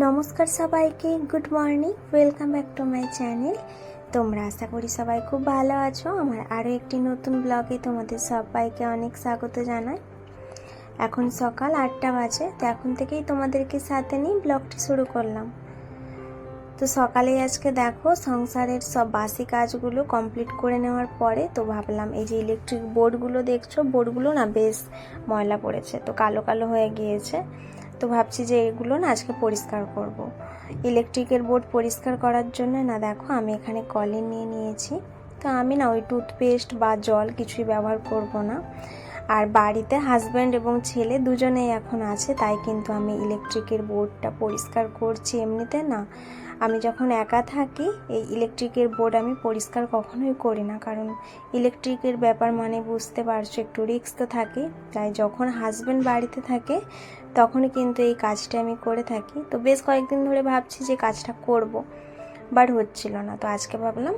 নমস্কার সবাইকে good morning welcome back to my channel তোমরা আশা করি সবাই খুব ভালো আছো। আমার আরও একটি নতুন ব্লগে তোমাদের সবাইকে অনেক স্বাগত জানাই। এখন সকাল আটটা বাজে, তো এখন থেকেই তোমাদেরকে সাথে নিয়ে ব্লগটি শুরু করলাম। তো সকালেই আজকে দেখো, সংসারের সব বাসি কাজগুলো কমপ্লিট করে নেওয়ার পরে তো ভাবলাম, এই যে ইলেকট্রিক বোর্ডগুলো দেখছ বোর্ডগুলো না বেশ ময়লা পড়েছে, তো কালো কালো হয়ে গিয়েছে। তো ভাবছি যে এগুলো না আজকে পরিষ্কার করব। ইলেকট্রিকের বোর্ড পরিষ্কার করার জন্য না দেখো আমি এখানে কলে নিয়ে নিয়েছি। তো আমি না ওই টুথপেস্ট বা জল কিছুই ব্যবহার করব না। আর বাড়িতে হাজব্যান্ড এবং ছেলে দুজনেই এখন আছে, তাই কিন্তু আমি ইলেকট্রিকের বোর্ডটা পরিষ্কার করছি। এমনিতে না আমি যখন একা থাকি, এই ইলেকট্রিকের বোর্ড আমি পরিষ্কার কখনোই করি না। কারণ ইলেকট্রিকের ব্যাপার মানে বুঝতে পারছ, একটু রিক্স তো থাকে। তাই যখন হাজব্যান্ড বাড়িতে থাকে, তখনই কিন্তু এই কাজটা আমি করে থাকি। তো বেশ কয়েকদিন ধরে ভাবছি যে কাজটা করব, বাট হচ্ছিল না। তো আজকে ভাবলাম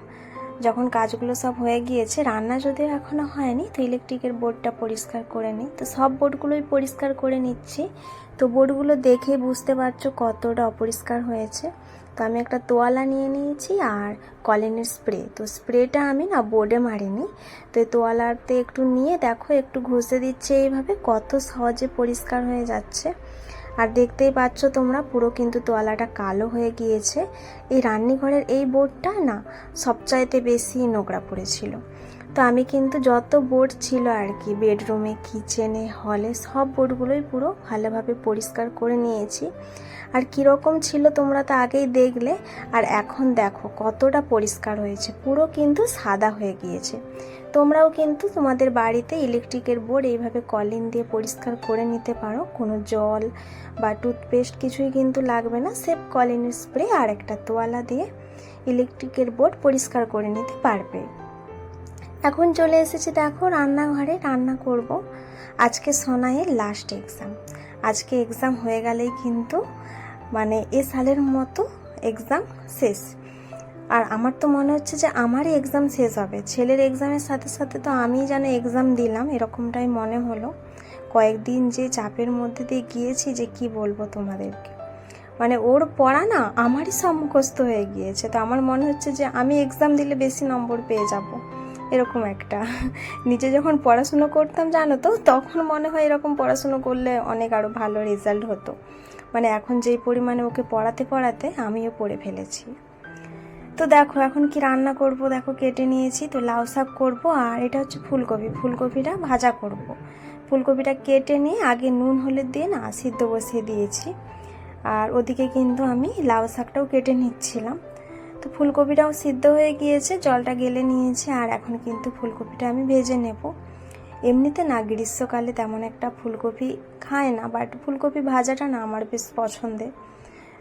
যখন কাজগুলো সব হয়ে গিয়েছে, রান্না যদিও এখনও হয়নি, তো ইলেকট্রিকের বোর্ডটা পরিষ্কার করে নিই। তো সব বোর্ডগুলোই পরিষ্কার করে নিচ্ছি। তো বোর্ডগুলো দেখে বুঝতে পারছ কতটা অপরিষ্কার হয়েছে। তো আমি একটা তোয়ালা নিয়ে নিয়েছি আর কলিনের স্প্রে। তো স্প্রেটা আমি না বোর্ডে মারিনি। তো এই তোয়ালাতে একটু নিয়ে দেখো, একটু ঘষে দিচ্ছে এইভাবে, কত সহজে পরিষ্কার হয়ে যাচ্ছে। আর দেখতেই পাচ্ছ তোমরা, পুরো কিন্তু তোয়ালাটা কালো হয়ে গিয়েছে। এই রান্নাঘরের এই বোর্ডটা না সবচাইতে বেশি নোংরা পড়েছিল। তো আমি কিন্তু যত বোর্ড ছিল আর কি, বেডরুমে, কিচেনে, হলে, সব বোর্ডগুলোই পুরো ভালোভাবে পরিষ্কার করে নিয়েছি। আর কীরকম ছিল তোমরা তো আগেই দেখলে, আর এখন দেখো কতটা পরিষ্কার হয়েছে। পুরো কিন্তু সাদা হয়ে গিয়েছে। তোমরাও কিন্তু তোমাদের বাড়িতে ইলেকট্রিকের বোর্ড এইভাবে কলিন দিয়ে পরিষ্কার করে নিতে পারো। কোনো জল বা টুথপেস্ট কিছুই কিন্তু লাগবে না। সেফ কলিনের স্প্রে আর একটা তোয়ালা দিয়ে ইলেকট্রিকের বোর্ড পরিষ্কার করে নিতে পারবে। এখন চলে এসেছি দেখো রান্নাঘরে রান্না করব। আজকে সোনাইয়ের লাস্ট এক্সাম আজকে এক্সাম হয়ে গেলেই কিন্তু মানে এ সালের মতো এক্সাম শেষ। আর আমার তো মনে হচ্ছে যে আমারই এক্সাম শেষ হবে। ছেলের এক্সামের সাথে সাথে তো আমি যেন এক্সাম দিলাম, এরকমটাই মনে হলো। কয়েকদিন যে চাপের মধ্যে দিয়ে গিয়েছি যে কি বলব তোমাদেরকে। মানে ওর পড়া না আমারই সব মুখস্থ হয়ে গিয়েছে। তো আমার মনে হচ্ছে যে আমি এক্সাম দিলে বেশি নম্বর পেয়ে যাব। এরকম একটা। নিজে যখন পড়াশুনো করতাম, জানো তো, তখন মনে হয় এরকম পড়াশুনো করলে অনেক আরও ভালো রেজাল্ট হতো। মানে এখন যেই পরিমাণে ওকে পড়াতে পড়াতে আমিও পড়ে ফেলেছি। তো দেখো, এখন কি রান্না করব? দেখো, কেটে নিয়েছি। তো লাউ শাক করব, আর এটা হচ্ছে ফুলকপি। ফুলকপিটা ভাজা করব। ফুলকপিটা কেটে নিয়ে আগে নুন, হলুদ দিয়ে না সিদ্ধ বসিয়ে দিয়েছি। আর ওদিকে কিন্তু আমি লাউ শাকটাও কেটে নিচ্ছিলাম। তো ফুলকপিটাও সিদ্ধ হয়ে গিয়েছে, জলটা গেলে নিয়েছি, আর এখন কিন্তু ফুলকপিটা আমি ভেজে নেব। এমনিতে না গ্রীষ্মকালে তেমন একটা ফুলকপি খায় না, বাট ফুলকপি ভাজাটা না আমার বেশ পছন্দের।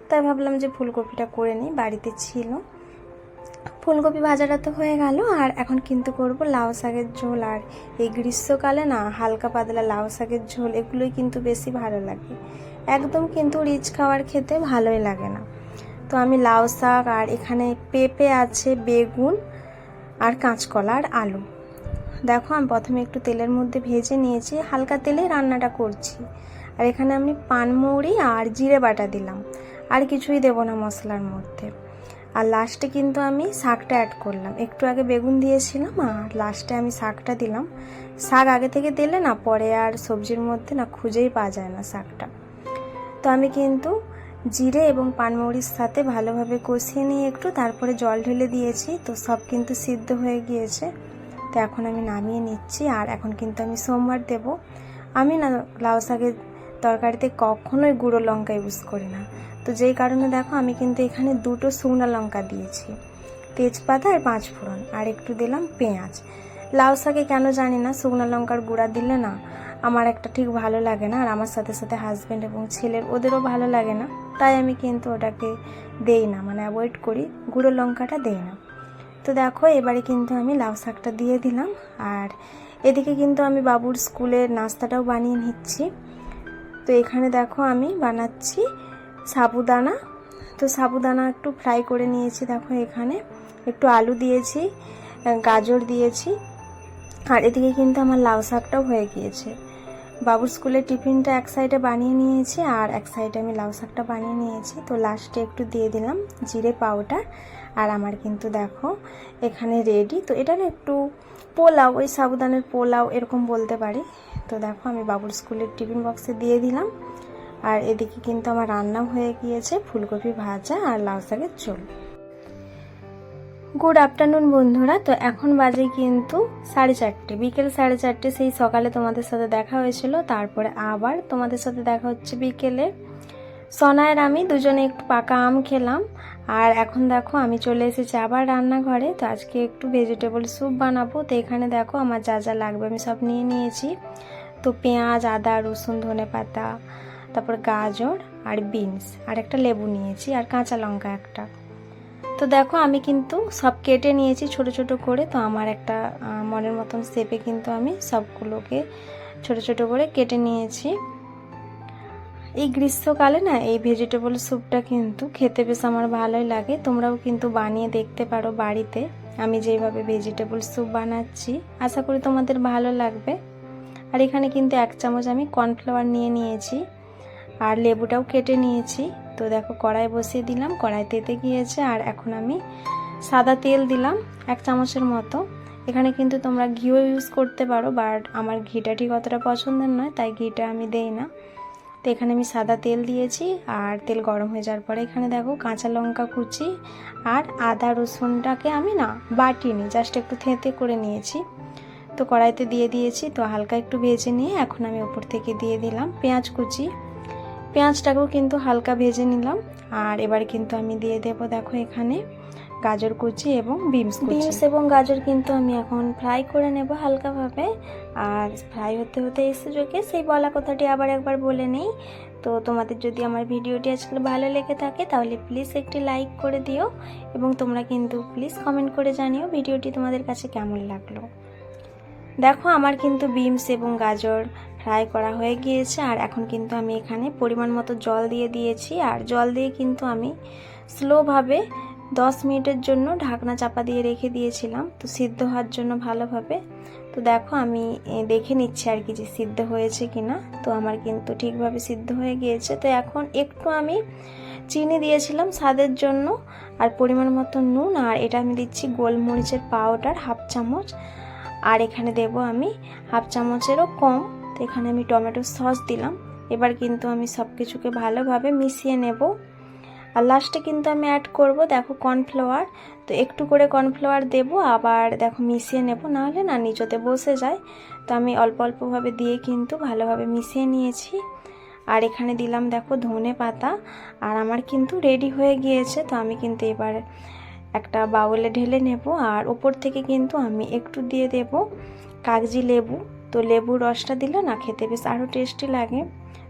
তাই ভাবলাম যে ফুলকপিটা করে নিই, বাড়িতে ছিল। ফুলকপি ভাজাটা তো হয়ে গেল, আর এখন কিন্তু করব লাউ শাকের ঝোল। আর এই গ্রীষ্মকালে না, হালকা পাতলা লাউ শাকের ঝোল, এগুলোই কিন্তু বেশি ভালো লাগে। একদম কিন্তু রিচ খাবার খেতে ভালোই লাগে না। তো আমি লাউ শাক, আর এখানে পেঁপে আছে, বেগুন, আর কাঁচকলা, আর আলু। দেখো, আমি প্রথমে একটু তেলের মধ্যে ভেজে নিয়েছি, হালকা তেলে রান্নাটা করছি। আর এখানে আমি পানমৌরি আর জিরে বাটা দিলাম। আর কিছুই দেবো না মশলার মধ্যে। আর লাস্টে কিন্তু আমি শাকটা অ্যাড করলাম। একটু আগে বেগুন দিয়েছিলাম আর লাস্টে আমি শাকটা দিলাম। শাক আগে থেকে দিলে না পরে আর সবজির মধ্যে না খুঁজেই পাওয়া যায় না শাকটা। তো আমি কিন্তু জিরে এবং পানমৌরির সাথে ভালোভাবে কষিয়ে নিয়ে একটু তারপরে জল ঢেলে দিয়েছি। তো সব কিন্তু সিদ্ধ হয়ে গিয়েছে। তো এখন আমি নামিয়ে নিচ্ছি আর এখন কিন্তু আমি সোমবার দেব। আমি না লাউ শাকের তরকারিতে কখনোই গুঁড়ো লঙ্কা ইউজ করি না। তো যেই কারণে দেখো আমি কিন্তু এখানে দুটো শুকনো লঙ্কা দিয়েছি। তেজপাতা আর পাঁচ ফোড়ন, আর একটু দিলাম পেঁয়াজ। লাউ শাকে কেন জানি না, শুকনো লঙ্কার গুঁড়া দিলে না আমার একটা ঠিক ভালো লাগে না, আর আমার সাথে সাথে হাজব্যান্ড এবং ছেলের ওদেরও ভালো লাগে না। তাই আমি কিন্তু ওটাকে দেই না মানে অ্যাভয়েড করি, গুঁড়ো লঙ্কাটা দেই না। তো দেখো, এবারে কিন্তু আমি লাউ শাকটা দিয়ে দিলাম। আর এদিকে কিন্তু আমি বাবুর স্কুলের নাস্তাটাও বানিয়ে নিচ্ছি। তো এখানে দেখো আমি বানাচ্ছি সাবুদানা। তো সাবুদানা একটু ফ্রাই করে নিয়েছি দেখো এখানে। একটু আলু দিয়েছি গাজর দিয়েছি, আর এদিকে কিন্তু আমার লাউ শাকটাও হয়ে গিয়েছে। বাবুর স্কুলের টিফিনটা এক সাইডে বানিয়ে নিয়েছি, আর এক সাইডে আমি লাউ শাকটা বানিয়ে নিয়েছি। তো লাস্টে একটু দিয়ে দিলাম জিরে পাউডার আর আমার কিন্তু দেখো এখানে রেডি তো এটা না একটু পোলাও, ওই সাবুদানের পোলাও এরকম বলতে পারি। তো দেখো, আমি বাবুর স্কুলের টিফিন বক্সে দিয়ে দিলাম। আর এদিকে কিন্তু আমার রান্নাও হয়ে গিয়েছে, ফুলকপি ভাজা আর লাউ শাকের ঝোল। গুড আফটারনুন বন্ধুরা। তো এখন বাজে কিন্তু সাড়ে চারটে, বিকেল সাড়ে চারটে, সেই সকালে তোমাদের সাথে দেখা হয়েছিল। তারপরে আবার তোমাদের সাথে দেখা হচ্ছে বিকেলে। সনায়ের আমি দুজনে একটু পাকা আম খেলাম আর এখন দেখো, আমি চলে এসেছি আবার রান্নাঘরে। তো আজকে একটু ভেজিটেবল স্যুপ বানাবো। তো এখানে দেখো, আমার যা যা লাগবে আমি সব নিয়ে নিয়েছি। তো পেঁয়াজ, আদা, রসুন, ধনে পাতা, তারপর গাজর আর বিনস আর একটা লেবু নিয়েছি আর কাঁচা লঙ্কা একটা। তো দেখো, আমি কিন্তু সব কেটে নিয়েছি ছোট ছোট করে। তো আমার একটা মনের মতন শেপে কিন্তু আমি সবগুলোকে ছোট ছোট করে কেটে নিয়েছি। এই গ্রীষ্মকালে না, এই ভেজিটেবল স্যুপটা কিন্তু খেতে বেশ আমার ভালোই লাগে। তোমরাও কিন্তু বানিয়ে দেখতে পারো বাড়িতে। আমি যেভাবে ভেজিটেবল স্যুপ বানাচ্ছি, আশা করি তোমাদের ভালো লাগবে। আর এখানে কিন্তু এক চামচ আমি কর্নফ্লাওয়ার নিয়ে নিয়েছি। আর লেবুটাও কেটে নিয়েছি। তো দেখো, কড়াই বসিয়ে দিলাম, কড়াই তেতে গিয়েছে। আর এখন আমি সাদা তেল দিলাম এক চামচের মতো। এখানে কিন্তু তোমরা ঘিও ইউজ করতে পারো বাট আমার ঘিটা ঠিক অতটা পছন্দের নয়, তাই ঘিটা আমি দেই না। তো এখানে আমি সাদা তেল দিয়েছি আর তেল গরম হয়ে যাওয়ার পরে এখানে দেখো কাঁচা লঙ্কা কুচি আর আদা রসুনটাকে আমি না বাটিনি জাস্ট একটু থেঁতে করে নিয়েছি। তো কড়াইতে দিয়ে দিয়েছি, তো হালকা একটু ভেজে নিয়ে এখন আমি ওপর থেকে দিয়ে দিলাম পেঁয়াজ কুচি। পেঁয়াজটাকেও কিন্তু হালকা ভেজে নিলাম আর এবার কিন্তু আমি দিয়ে দেব, দেখো এখানে গাজর কুচি এবং বিমস বিমস এবং গাজর কিন্তু আমি এখন ফ্রাই করে নেব হালকাভাবে। আর ফ্রাই হতে হতে এই সুযোগে সেই বলা কথাটি আবার একবার বলে নেই। তো তোমাদের যদি আমার ভিডিওটি আজকে ভালো লেগে থাকে, তাহলে প্লিজ একটি লাইক করে দিও এবং তোমরা কিন্তু প্লিজ কমেন্ট করে জানিও ভিডিওটি তোমাদের কাছে কেমন লাগল। দেখো, আমার কিন্তু বিমস এবং গাজর ফ্রাই করা হয়ে গিয়েছে, আর এখন কিন্তু আমি এখানে পরিমাণ মতো জল দিয়ে দিয়েছি। আর জল দিয়ে কিন্তু আমি স্লোভাবে দশ মিনিটের জন্য ঢাকনা চাপা দিয়ে রেখে দিয়েছিলাম। তো সিদ্ধ হওয়ার জন্য ভালোভাবে। তো দেখো আমি দেখে নিচ্ছি আর কি যে সিদ্ধ হয়েছে কি না তো আমার কিন্তু ঠিকভাবে সিদ্ধ হয়ে গিয়েছে। তো এখন একটু আমি চিনি দিয়েছিলাম স্বাদের জন্য আর পরিমাণ মতো নুন। আর এটা আমি দিচ্ছি গোলমরিচের পাউডার হাফ চামচ। আর এখানে দেব আমি হাফ চামচেরও কম। তো এখানে আমি টমেটো সস দিলাম। এবার কিন্তু আমি সব কিছুকে ভালোভাবে মিশিয়ে নেব। আর লাস্টে কিন্তু আমি অ্যাড করব, দেখো কর্নফ্লাওয়ার তো একটু করে কর্নফ্লাওয়ার দেব, আবার দেখো মিশিয়ে নেব, নাহলে না নিচতে বসে যায়। তো আমি অল্প অল্পভাবে দিয়ে কিন্তু ভালোভাবে মিশিয়ে নিয়েছি। আর এখানে দিলাম দেখো ধনে পাতা, আর আমার কিন্তু রেডি হয়ে গিয়েছে। তো আমি কিন্তু এবার একটা বাউলে ঢেলে নেব, আর ওপর থেকে কিন্তু আমি একটু দিয়ে দেব কাগজি লেবু। তো লেবুর রসটা দিলে না খেতে বেশ আরও টেস্টি লাগে।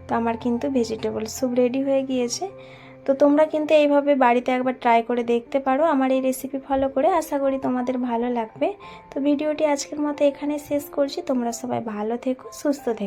তো আমার কিন্তু ভেজিটেবল স্যুপ রেডি হয়ে গিয়েছে। তো তোমরা কিন্তু এইভাবে বাড়িতে একবার ট্রাই করে দেখতে পারো। আমার এই রেসিপি ফলো করে আশা করি তোমাদের ভালো লাগবে। তো ভিডিওটি আজকের মতো এখানে শেষ করছি। তোমরা সবাই ভালো থেকো, সুস্থ থেকো।